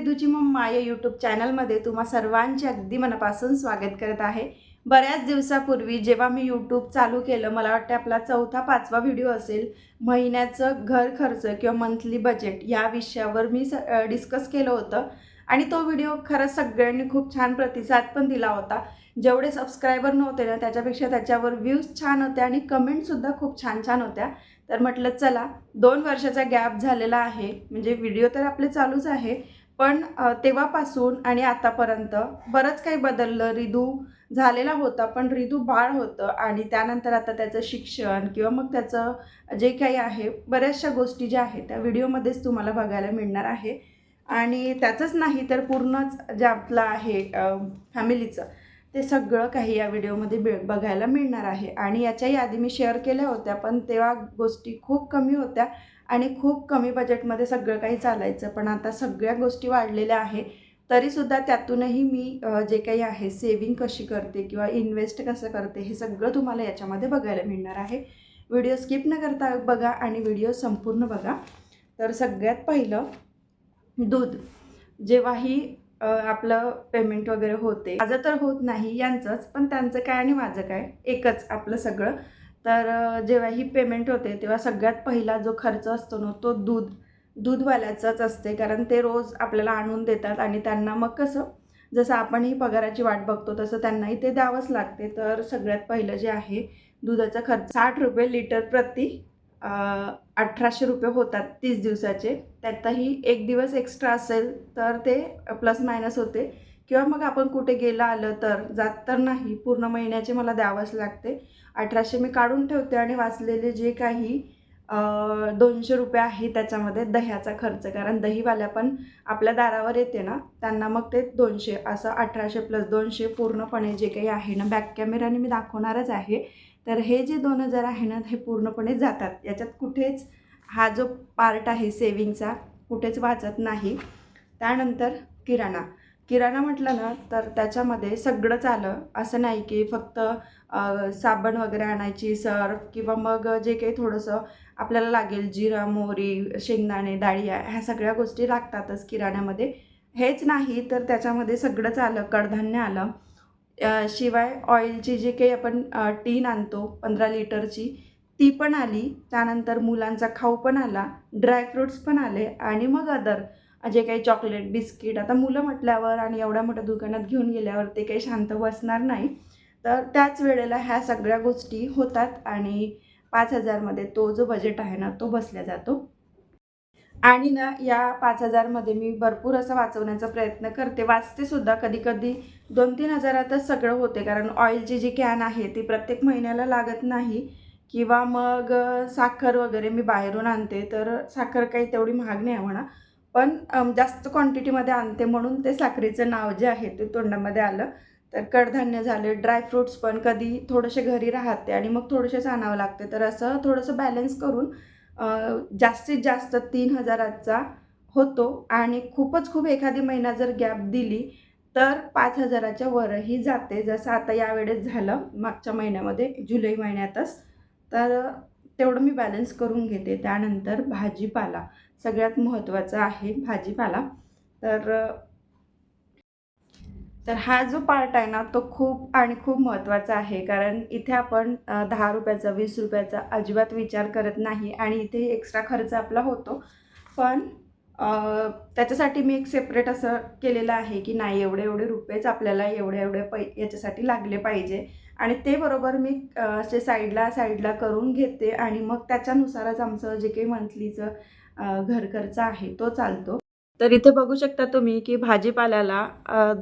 रिदूची mamma या YouTube चॅनलमध्ये तुम्हा सर्वांचे अगदी मनापासून स्वागत करत आहे. बऱ्याच दिवसापूर्वी जेव्हा मी यूट्यूब चालू केलं मला वाटतं आपला चौथा पाचवा व्हिडिओ असेल महिन्याचं घर खर्च किंवा मंथली बजेट या विषयावर मी स डिस्कस केलं होतं. आणि तो व्हिडिओ खरंच सगळ्यांनी खूप छान प्रतिसाद पण दिला होता. जेवढे सबस्क्रायबर नव्हते ना त्याच्यापेक्षा त्याच्यावर व्ह्यूज छान होत्या आणि कमेंटसुद्धा खूप छान छान होत्या. तर म्हटलं चला दोन वर्षाचा गॅप झालेला आहे. म्हणजे व्हिडिओ तर आपले चालूच आहे. पण तेव्हापासून आणि आतापर्यंत बरंच काही बदललं. रिदू झालेला होता पण रिदू बाळ होतं आणि त्यानंतर आता त्याचं शिक्षण किंवा मग त्याचं जे काही आहे बऱ्याचशा गोष्टी ज्या आहेत त्या व्हिडिओमध्येच तुम्हाला बघायला मिळणार आहे. आणि त्याचंच नाही तर पूर्णच जे आपलं आहे फॅमिलीचं ते सगळं काही या व्हिडिओमध्ये बे बघायला मिळणार आहे. आणि याच्याही आधी मी शेअर केल्या होत्या पण तेव्हा गोष्टी खूप कमी होत्या. आणि खूप कमी बजेटमध्ये सगळं काही चालायचं. पण आता सगळ्या गोष्टी वाढलेल्या आहे तरीसुद्धा त्यातूनही मी जे काही आहे सेविंग कशी करते किंवा इन्व्हेस्ट कसं करते हे सगळं तुम्हाला याच्यामध्ये बघायला मिळणार आहे. व्हिडिओ स्किप न करता बघा आणि व्हिडिओ संपूर्ण बघा. तर सगळ्यात पहिलं दूध. जेव्हाही आपलं पेमेंट वगैरे होते माझं तर होत नाही यांचंच पण त्यांचं काय आणि माझं काय? एकच आपलं सगळं. तर जेव्हा ही पेमेंट होते तेव्हा सगळ्यात पहिला जो खर्च असतो ना तो दूध दूधवाल्याचाच असते. कारण ते रोज आपल्याला आणून देतात आणि त्यांना मग कसं जसं आपणही पगाराची वाट बघतो तसं त्यांनाही ते द्यावंच लागते. तर सगळ्यात पहिलं जे आहे दुधाचा खर्च. साठ रुपये लिटर प्रति अठराशे रुपये होतात तीस दिवसाचे. त्यातही एक दिवस एक्स्ट्रा असेल तर ते प्लस मायनस होते. किंवा मग आपण कुठे गेलं आलं तर जात तर नाही. पूर्ण महिन्याचे मला द्यावंच लागते. अठराशे मी काढून ठेवते आणि वाचलेले जे काही दोनशे रुपये आहे त्याच्यामध्ये दह्याचा खर्च. कारण दहीवाल्या पण आपल्या दारावर येते ना त्यांना मग ते दोनशे असं अठराशे प्लस दोनशे पूर्णपणे जे काही आहे ना बॅक कॅमेराने मी दाखवणारच आहे. तर हे जे दोन हजार आहे ना हे पूर्णपणे जातात. याच्यात कुठेच हा जो पार्ट आहे सेविंगचा कुठेच वाचत नाही. त्यानंतर किराणा. किराणा म्हटलं ना तर त्याच्यामध्ये सगळंच आलं. असं नाही की फक्त साबण वगैरे आणायची सर्फ किंवा मग जे काही थोडंसं आपल्याला लागेल जिरा मोहरी शेंगदाणे डाळिया ह्या सगळ्या गोष्टी लागतातच किराण्यामध्ये. हेच नाही तर त्याच्यामध्ये सगळंच आलं कडधान्य आलं. शिवाय ऑइलची जी काही आपण टीन आणतो पंधरा लिटरची ती पण आली. त्यानंतर मुलांचा खाऊ पण आला ड्रायफ्रुट्स पण आले आणि मग अदर जे काही चॉकलेट बिस्किट आता मुलं म्हटल्यावर आणि एवढ्या मोठ्या दुकानात घेऊन गेल्यावर ते काही शांत बसणार नाही. तर त्याच वेळेला ह्या सगळ्या गोष्टी होतात आणि पाच हजारमध्ये तो जो बजेट आहे ना तो बसल्या जातो. आणि ना या पाच हजारमध्ये मी भरपूर असं वाचवण्याचा प्रयत्न करते. वाचतेसुद्धा कधी कधी दोन तीन हजारातच सगळं होते. कारण ऑइलची जी कॅन आहे ती प्रत्येक महिन्याला लागत नाही. किंवा मग साखर वगैरे मी बाहेरून आणते. तर साखर काही तेवढी महाग नाही आहे म्हणा. पण जास्त क्वांटिटीमध्ये आणते म्हणून ते साखरेचं नाव जे आहे ते तोंडामध्ये आलं. तर कडधान्य झाले ड्रायफ्रूट्स पण कधी थोडेसे घरी राहते आणि मग थोडेसेच आणावं लागते. तर असं थोडंसं बॅलन्स करून जास्तीत जास्त तीन हजाराचा होतो आणि खूपच खूप एखादी महिना जर गॅप दिली तर पाच हजाराच्या वरही जाते. जसं आता यावेळेस झालं मागच्या महिन्यामध्ये जुलै महिन्यातच. तर तेवढं मी बॅलन्स करून घेते. त्यानंतर भाजीपाला. सगळ्यात महत्त्वाचा आहे भाजीपाला. तर तर हा जो पार्ट आहे ना तो खूप आणि खूप महत्त्वाचा आहे. कारण इथे आपण दहा रुपयाचा वीस रुपयाचा अजिबात विचार करत नाही आणि इथे एक्स्ट्रा खर्च आपला होतो. पण त्याच्यासाठी मी एक सेपरेट असं केलेलं आहे की नाही एवढे एवढे रुपयेच आपल्याला एवढे एवढे पै याच्यासाठी लागले पाहिजे. आणि ते बरोबर मी असे साईडला साईडला करून घेते आणि मग त्याच्यानुसारच आमचं जे काही मंथलीचं अ, घर खर्च आहे तो चालतो. तर इथे बघू शकता तुम्ही की भाजीपाल्याला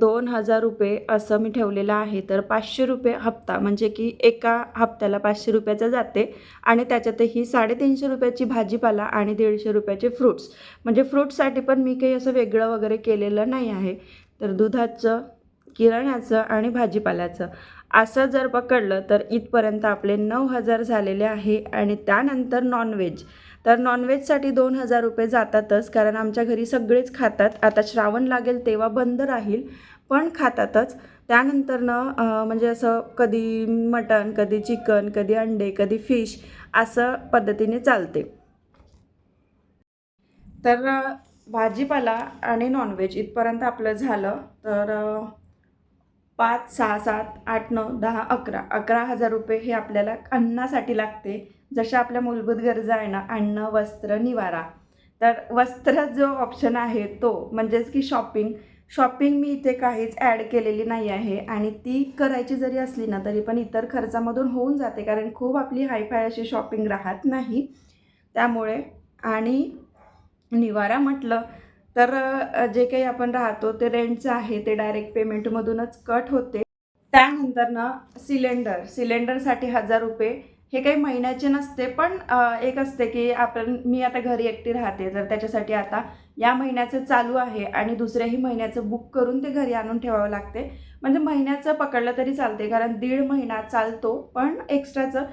दोन हजार रुपये असं मी ठेवलेलं आहे. तर पाचशे रुपये हप्ता म्हणजे की एका हप्त्याला पाचशे रुपयाचं जाते आणि त्याच्यातही साडेतीनशे रुपयाची भाजीपाला आणि दीडशे रुपयाचे फ्रूट्स म्हणजे फ्रूट्ससाठी पण मी काही असं वेगळं वगैरे केलेलं नाही आहे. तर दुधाचं किराण्याचं आणि भाजीपाल्याचं. असं जर पकडलं तर इथपर्यंत आपले नऊ हजार झालेले आहे आणि त्यानंतर नॉनव्हेज तर नॉनव्हेजसाठी दोन हजार रुपये जातातच कारण आमच्या घरी सगळेच खातात. आता श्रावण लागेल तेव्हा बंद राहील पण खातातच. त्यानंतरनं म्हणजे असं कधी मटण कधी चिकन कधी अंडे कधी फिश असं पद्धतीने चालते. तर भाजीपाला आणि नॉनव्हेज इथपर्यंत आपलं झालं. तर पाच सहा सात आठ नऊ दहा अकरा. अकरा हजार रुपये हे आपल्याला अन्नासाठी लागते. जशा आपल्या मूलभूत गरजा आहे ना अन्न वस्त्र निवारा. तर वस्त्र जो ऑप्शन आहे तो म्हणजेच की शॉपिंग शॉपिंग मी इथे काहीच ॲड केलेली नाही आहे. आणि ती करायची जरी असली ना तरी पण इतर खर्चामधून होऊन जाते. कारण खूप आपली हायफाय अशी शॉपिंग राहत नाही. त्यामुळे आणि निवारा म्हटलं तर जे काही आपण राहतो ते रेंटचं आहे ते डायरेक्ट पेमेंटमधूनच कट होते. त्यानंतर ना सिलेंडर सिलेंडरसाठी हजार रुपये. हे काही महिन्याचे नसते पण एक असते की आपण मी आता घरी एकटी राहते तर त्याच्यासाठी आता या महिन्याचं चालू आहे आणि दुसऱ्याही महिन्याचं बुक करून ते घरी आणून ठेवावं लागते. म्हणजे महिन्याचं पकडलं तरी चालते कारण दीड महिना चालतो पण एक्स्ट्राचं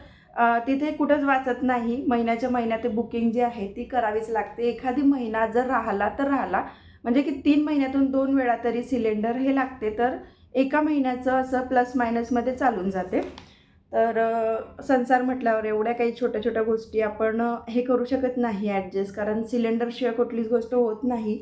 तिथे कुठंच वाचत नाही. महिन्याच्या महिन्यात ते बुकिंग जी आहे ती करावीच लागते. एखादी महिना जर राहिला तर राहिला. म्हणजे की तीन महिन्यातून दोन वेळा तरी सिलेंडर हे लागते तर एका महिन्याचं असं प्लस मायनसमध्ये चालून जाते. तर संसार म्हटल्यावर एवढ्या काही छोट्या छोट्या गोष्टी आपण हे करू शकत नाही ॲडजस्ट कारण सिलेंडरशिवाय कुठलीच गोष्ट होत नाही.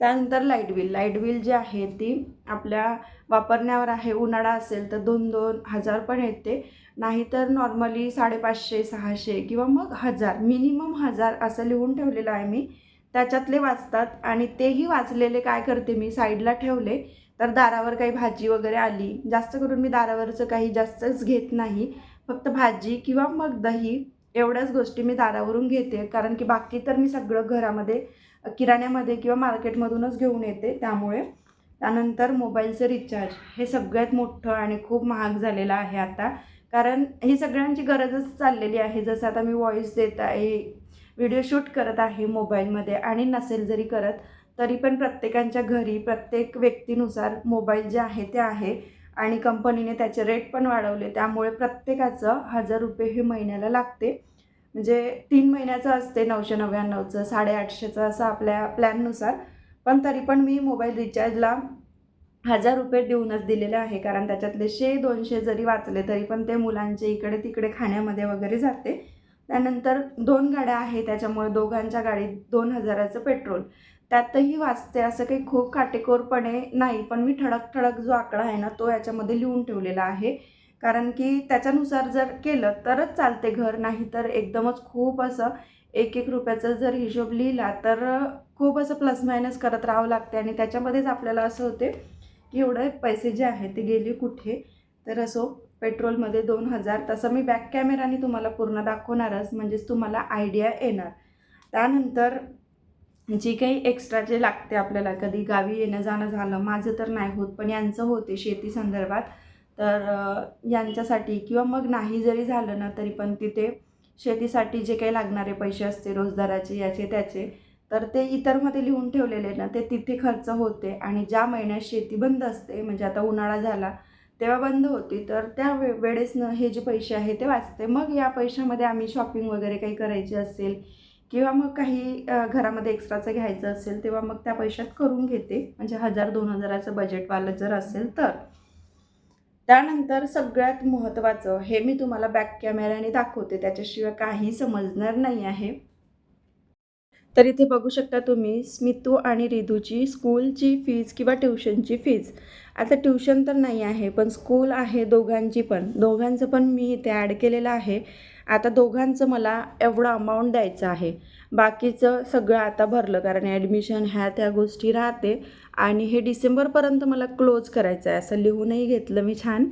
त्यानंतर लाइट बिल लाइट बिल जी आहे ती आपल्या वापरण्यावर आहे. उन्हाळा असेल तर दोन दोन हजार पण येते. नाहीतर नॉर्मली साडेपाचशे सहाशे किंवा मग हजार मिनिमम हजार असं लिहून ठेवलेलं आहे मी. त्याच्यातले वाचतात आणि तेही वाचलेले काय करते मी? साईडला ठेवले तर दारावर काही भाजी वगैरे आली. जास्त करून मी दारावरचं काही जास्तच घेत नाही. फक्त भाजी किंवा मग दही एवढ्याच गोष्टी मी दारावरून घेते. कारण की बाकी तर मी सगळं घरामध्ये किराण्यामध्ये किंवा मार्केटमधूनच घेऊन येते. त्यामुळे त्यानंतर मोबाईलचं रिचार्ज हे सगळ्यात मोठं आणि खूप महाग झालेलं आहे आता. कारण ही सगळ्यांची गरजच चाललेली आहे. जसं आता मी व्हॉईस देत आहे व्हिडिओ शूट करत आहे मोबाईलमध्ये आणि नसेल जरी करत तरी पण प्रत्येकांच्या घरी प्रत्येक व्यक्तीनुसार मोबाईल जे आहे ते आहे आणि कंपनीने त्याचे रेट पण वाढवले. त्यामुळे प्रत्येकाचं हजार रुपये हे महिन्याला लागते. म्हणजे तीन महिन्याचं असते नऊशे नव्याण्णवचं साडेआठशेचं असं आपल्या प्लॅननुसार पण तरी पण मी मोबाईल रिचार्जला हजार रुपये देऊनच दिलेले आहे कारण त्याच्यातले शे दोनशे जरी वाचले तरी पण ते मुलांचे इकडे तिकडे खाण्यामध्ये वगैरे जाते. त्यानंतर दोन गाड्या आहे त्याच्यामुळे दोघांच्या गाडीत दोन हजाराचं पेट्रोल. त्यातही वाचते असं काही खूप काटेकोरपणे नाही पण मी ठळक ठळक जो आकडा आहे ना तो याच्यामध्ये लिहून ठेवलेला आहे. कारण की त्याच्यानुसार जर केलं तरच चालते घर नाही तर एकदमच खूप असं एक एक रुपयाचा जर हिशोब लिहिला तर खूप असं प्लस मायनस करत राहावं लागते. आणि त्याच्यामध्येच आपल्याला असं होते की एवढे पैसे जे आहे ते गेले कुठे? तर असो पेट्रोलमध्ये दोन हजार तसं मी बॅक कॅमेराने तुम्हाला पूर्ण दाखवणारच म्हणजेच तुम्हाला आयडिया येणार. त्यानंतर जी काही एक्स्ट्रा जे लागते आपल्याला कधी गावी येणं जाणं झालं माझं तर नाही होत पण यांचं होते शेती संदर्भात. तर यांच्यासाठी किंवा मग नाही जरी झालं ना तरी पण तिथे शेतीसाठी जे काही लागणारे पैसे असते रोजगाराचे याचे त्याचे तर ते इतरमध्ये लिहून ठेवलेले ना ते तिथे खर्च होते आणि ज्या महिन्यात शेती बंद असते म्हणजे आता उन्हाळा झाला तेव्हा बंद होती तर त्या वे वेळेसनं हे जे पैसे आहे ते वाचते. मग या पैशामध्ये आम्ही शॉपिंग वगैरे काही करायची असेल किंवा मग काही घरामध्ये एक्स्ट्राचं घ्यायचं असेल तेव्हा मग त्या पैशात करून घेते. म्हणजे हजार दोन हजाराचं बजेटवालं जर असेल तर. त्यानंतर सगळ्यात महत्त्वाचं हे मी तुम्हाला बॅक कॅमेऱ्याने दाखवते त्याच्याशिवाय काही समजणार नाही आहे. तर इथे बघू शकता तुम्ही स्मितू आणि रिधूची स्कूलची फीज किंवा ट्युशनची फीज आता ट्युशन तर नाही आहे पण स्कूल आहे दोघांची पण. दोघांचं पण मी इथे ॲड केलेलं आहे. आता दोघांचं मला एवढं अमाऊंट द्यायचं आहे. बाकीचं सगळं आता भरलं कारण ॲडमिशन ह्या त्या गोष्टी राहते. आणि हे डिसेंबरपर्यंत मला क्लोज करायचं आहे असं लिहूनही घेतलं मी छान.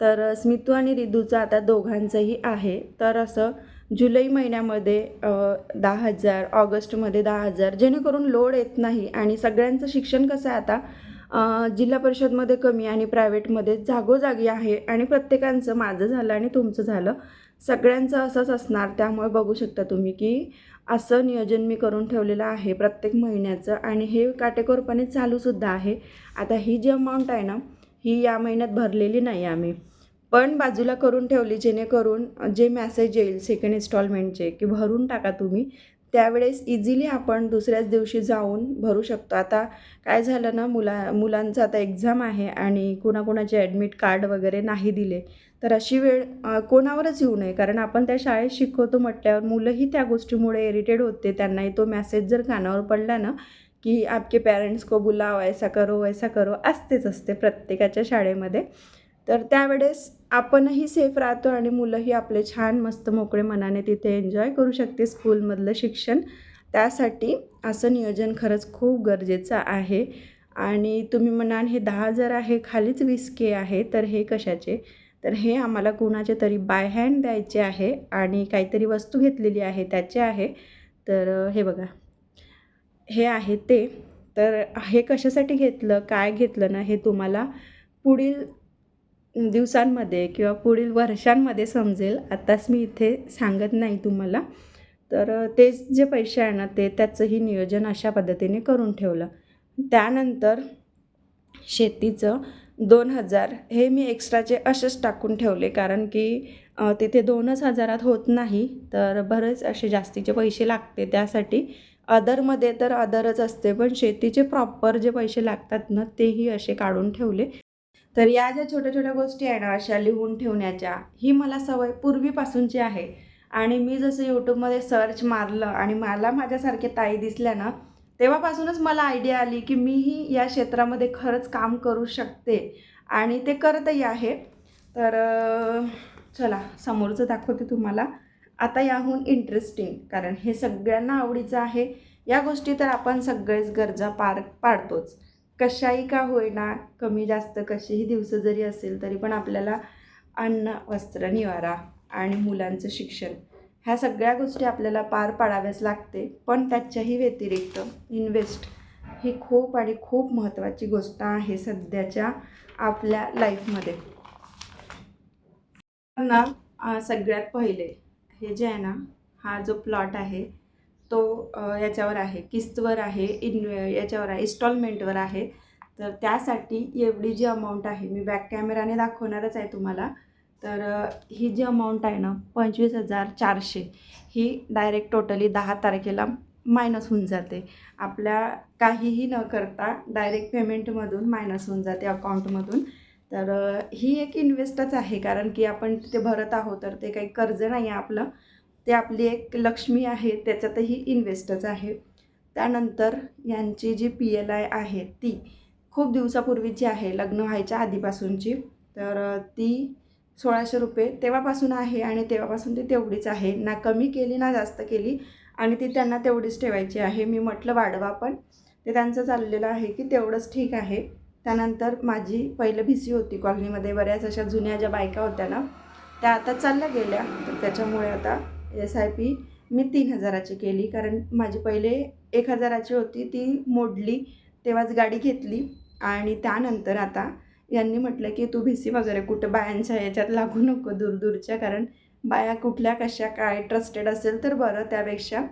तर स्मितू आणि रिधूचं आता दोघांचंही आहे. तर असं जुलै महिन्यामध्ये दहा हजार ऑगस्टमध्ये दहा हजार जेणेकरून लोड येत नाही आणि सगळ्यांचं शिक्षण कसं आहे आता? जिल्हा परिषदमध्ये कमी आणि प्रायव्हेटमध्ये जागोजागी आहे आणि प्रत्येकांचं माझं झालं आणि तुमचं झालं सगळ्यांचं असंच असणार. त्यामुळे बघू शकता तुम्ही की असं नियोजन मी करून ठेवलेलं आहे प्रत्येक महिन्याचं आणि हे काटेकोरपणे चालूसुद्धा आहे. आता ही जी अमाऊंट आहे ना ही या महिन्यात भरलेली नाही आम्ही. पण बाजूला करून ठेवली जेणेकरून जे मॅसेज येईल सेकंड इन्स्टॉलमेंटचे की भरून टाका तुम्ही त्यावेळेस इझिली आपण दुसऱ्याच दिवशी जाऊन भरू शकतो. आता काय झालं ना मुला मुलांचं आता एक्झाम आहे आणि कुणाकुणाचे ॲडमिट कार्ड वगैरे नाही दिले तर अशी वेळ कोणावरच येऊ नये. कारण आपण त्या शाळेत शिकवतो म्हटल्यावर मुलंही त्या गोष्टीमुळे इरिटेड होते. त्यांनाही तो मॅसेज जर कानावर पडला ना की आपके पेरेंट्स को बुलाव ऐसा करो ऐसा करो असतेच असते प्रत्येकाच्या शाळेमध्ये. तर त्यावेळेस आपणही सेफ राहतो आणि मुलंही आपले छान मस्त मोकळे मनाने तिथे एन्जॉय करू शकते स्कूलमधलं शिक्षण. त्यासाठी असं नियोजन खरंच खूप गरजेचं आहे. आणि तुम्ही म्हणाल हे दहा हजार आहे खालीच वीस के आहे तर हे कशाचे? तर हे आम्हाला कुणाचे तरी बाय हँड द्यायचे आहे आणि काहीतरी वस्तू घेतलेली आहे त्याचे आहे. तर हे बघा. हे आहे ते. तर हे कशासाठी घेतलं काय घेतलं ना हे तुम्हाला पुढील दिवसांमध्ये किंवा पुढील वर्षांमध्ये समजेल. आत्ताच मी इथे सांगत नाही तुम्हाला. तर तेच जे पैसे आहे ना ते त्याचंही नियोजन अशा पद्धतीने करून ठेवलं. त्यानंतर शेतीचं दोन हजार हे मी एक्स्ट्राचे असेच टाकून ठेवले. कारण की तिथे दोनच हजारात होत नाही. तर बरेच असे जास्तीचे पैसे लागते त्यासाठी. अदरमध्ये तर अदरच असते. पण शेतीचे प्रॉपर जे पैसे लागतात ना तेही असे काढून ठेवले. तर या ज्या छोट्या छोट्या गोष्टी आहे ना अशा लिहून ठेवण्याच्या ही मला सवय पूर्वीपासूनची आहे. आणि मी जसं यूट्यूबमध्ये सर्च मारलं आणि मला माझ्यासारखे ताई दिसल्या ना तेव्हापासूनच मला आयडिया आली की मीही या क्षेत्रामध्ये खरंच काम करू शकते. आणि ते करतही आहे. तर चला समोरचं दाखवते तुम्हाला. आता याहून इंटरेस्टिंग कारण हे सगळ्यांना आवडीचं आहे. या गोष्टी तर आपण सगळेच गरजा पार पाडतोच. कशाही का होईना कमी जास्त कशीही दिवस जरी असेल तरी पण आपल्याला अन्न वस्त्र निवारा आणि मुलांचं शिक्षण ह्या सगळ्या गोष्टी आपल्याला पार पाडाव्याच लागते. पण त्याच्याही व्यतिरिक्त इन्व्हेस्ट ही खूप आणि खूप महत्त्वाची गोष्ट आहे सध्याच्या आपल्या लाईफमध्ये ना सगळ्यात पहिले हे जे आहे ना हा जो प्लॉट आहे तो याच्यावर आहे किस्तवर आहे इन याच्यावर आहे इन्स्टॉलमेंटवर आहे. तर त्यासाठी एवढी जी अमाऊंट आहे मी बॅक कॅमेराने दाखवणारच आहे तुम्हाला. तर ही जी अमाऊंट आहे ना पंचवीस हजार चारशे ही डायरेक्ट टोटली दहा तारखेला मायनस होऊन जाते. आपल्या काहीही न करता डायरेक्ट पेमेंटमधून मायनस होऊन जाते अकाउंटमधून तर ही एक इन्व्हेस्टच आहे कारण की आपण तिथे भरत आहोत तर ते काही कर्ज नाही आहे आपलं. ते आपली एक लक्ष्मी आहे त्याच्यातही इन्व्हेस्टच आहे. त्यानंतर यांची जी पी एल आय आहे ती खूप दिवसापूर्वीची आहे लग्न व्हायच्या आधीपासूनची तर ती सोळाशे रुपये तेव्हापासून आहे आणि तेव्हापासून ती तेवढीच आहे. ना कमी केली ना जास्त केली आणि ती त्यांना तेवढीच ठेवायची आहे. मी म्हटलं वाढवा पण. ते त्यांचं चाललेलं आहे की तेवढंच ठीक आहे. त्यानंतर माझी पहिलं भिसी होती कॉलनीमध्ये बऱ्याच अशा जुन्या ज्या बायका होत्या ना त्या आता चालल्या गेल्या. तर त्याच्यामुळे आता एस आय पी मी तीन हजाराची केली. कारण माझी पहिले एक हजाराची होती ती मोडली तेव्हाच गाडी घेतली. आणि त्यानंतर आता यांनी म्हटलं की तू भिसी वगैरे कुठं बायांच्या याच्यात लागू नको दूरदूरच्या कारण बाया कुठल्या कशा काय ट्रस्टेड असेल तर बरं त्यापेक्षा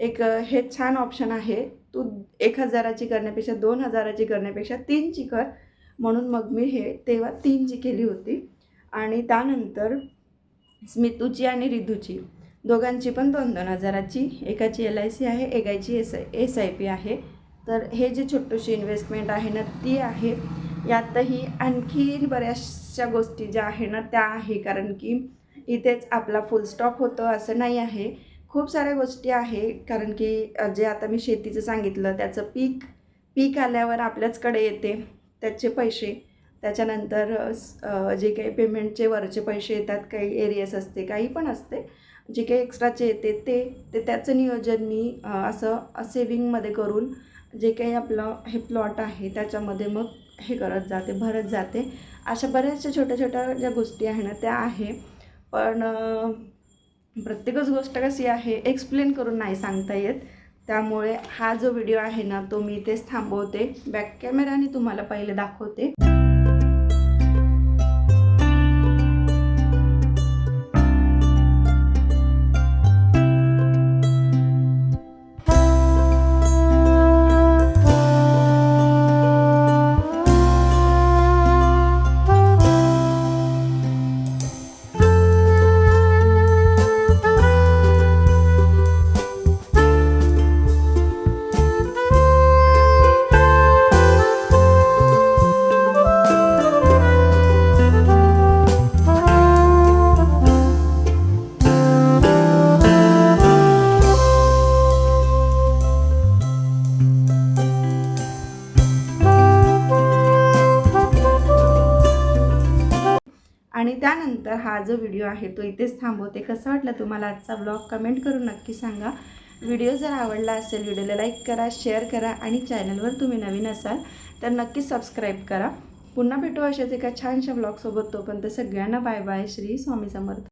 एक हे छान ऑप्शन आहे. तू एक हजाराची करण्यापेक्षा दोन हजाराची करण्यापेक्षा तीनची कर. म्हणून मग मी हे तेव्हा तीनची केली होती. आणि त्यानंतर स्मितूची आणि रिधूची. दोघांची पण दोन दोन हजाराची एकाची एल आय सी आहे एकाची S I S I P आहे. तर हे जे छोटीशी इन्व्हेस्टमेंट आहे ना ती आहे. यातही आणखी बऱ्याचशा गोष्टी ज्या आहे ना त्या आहे. कारण की इथेच आपला फुल स्टॉप होतं असं नाही आहे. खूप साऱ्या गोष्टी आहे. कारण की जे आता मी शेतीचं सांगितलं त्याचं पीक पीक आल्यावर आपल्याचकडे येते त्याचे पैसे. त्याच्यानंतर जे काही पेमेंटचे वरचे पैसे येतात काही एरियस असते काही पण असते. जे काही एक्स्ट्राचे येते ते ते त्याचं नियोजन मी असं सेविंगमध्ये करून जे काही आपलं हे प्लॉट आहे त्याच्यामध्ये मग हे करत जाते भरत जाते. अशा बऱ्याचशा छोट्या छोट्या ज्या गोष्टी आहे ना त्या आहे. पण प्रत्येकच गोष्ट कशी आहे एक्सप्लेन करून नाही सांगता येत. त्यामुळे हा जो व्हिडिओ आहे ना तो मी इथेच थांबवते. बॅक कॅमेराने तुम्हाला पहिले दाखवते. तर हा जो व्हिडिओ आहे तो इथेच थांबवते. कसा वाटला तुम्हाला आजचा ब्लॉग कमेंट करून नक्की सांगा. व्हिडिओ जर आवडला असेल व्हिडिओला लाईक करा शेअर करा आणि चॅनलवर तुम्ही नवीन असाल तर नक्की सबस्क्राईब करा. पुन्हा भेटू अशाच एका छानशा ब्लॉगसोबत तोपर्यंत सगळ्यांना बाय बाय श्री स्वामी समर्थ.